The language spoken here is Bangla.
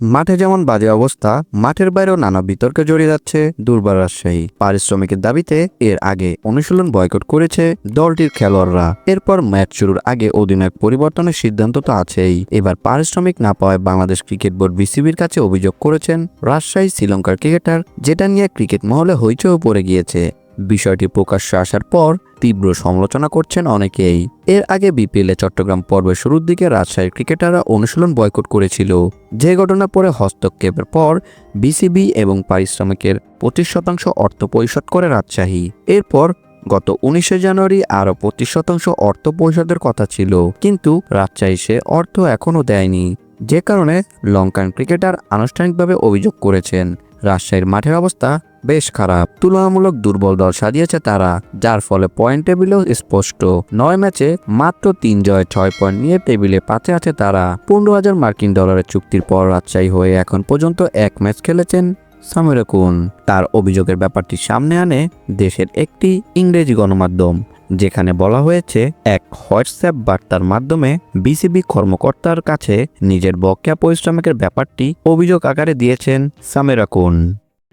মাঠে যেমন বাজে অবস্থা, মাঠের বাইরেও নানা বিতর্কে জড়িয়ে যাচ্ছে। দুর্বার রাজশাহী পারিশ্রমিকের দাবিতে এর আগে অনুশীলন বয়কট করেছে দলটির খেলোয়াড়রা। এরপর ম্যাচ শুরুর আগে অধিনায়ক পরিবর্তনের সিদ্ধান্ত তো আছেই। এবার পারিশ্রমিক না পাওয়ায় বাংলাদেশ ক্রিকেট বোর্ড বিসিবির কাছে অভিযোগ করেছেন রাজশাহী শ্রীলঙ্কার ক্রিকেটার, যেটা নিয়ে ক্রিকেট মহলে হইচই পড়ে গিয়েছে। বিষয়টি প্রকাশ্যে আসার পর তীব্র সমালোচনা করছেন অনেকেই। এর আগে বিপিএলে চট্টগ্রাম পর্বের শুরুর দিকে রাজশাহীর ক্রিকেটাররা অনুশীলন বয়কট করেছিল। যে ঘটনা পরে হস্তক্ষেপের পর বিসিবি এবং পারিশ্রমিকের পঁচিশ শতাংশ অর্থ পরিশোধ করে রাজশাহী। এরপর গত উনিশে জানুয়ারি আরও পঁচিশ শতাংশ অর্থ পরিশোধের কথা ছিল, কিন্তু রাজশাহী সে অর্থ এখনও দেয়নি। যে কারণে লঙ্কান ক্রিকেটার আনুষ্ঠানিকভাবে অভিযোগ করেছেন, রাজশাহীর মাঠের অবস্থা বেশ খারাপ। তুলনামূলক দুর্বল দল সাজিয়েছে তারা, যার ফলে পয়েন্ট টেবিলেও স্পষ্ট। নয় ম্যাচে মাত্র তিন জয় ছয় পয়েন্ট নিয়ে টেবিলে পাতে আছে তারা। পনেরো হাজার মার্কিন ডলারের চুক্তির পর রাজশাহী হয়ে এখন পর্যন্ত এক ম্যাচ খেলেছেন সামিরাকুন তার অভিযোগের ব্যাপারটি সামনে আনে দেশের একটি ইংরেজি গণমাধ্যম, যেখানে বলা হয়েছে, এক হোয়াটসঅ্যাপ বার্তার মাধ্যমে বিসিবি কর্মকর্তার কাছে নিজের বকেয়া পরিশ্রমিকের ব্যাপারটি অভিযোগ আকারে দিয়েছেন সামেরাকুন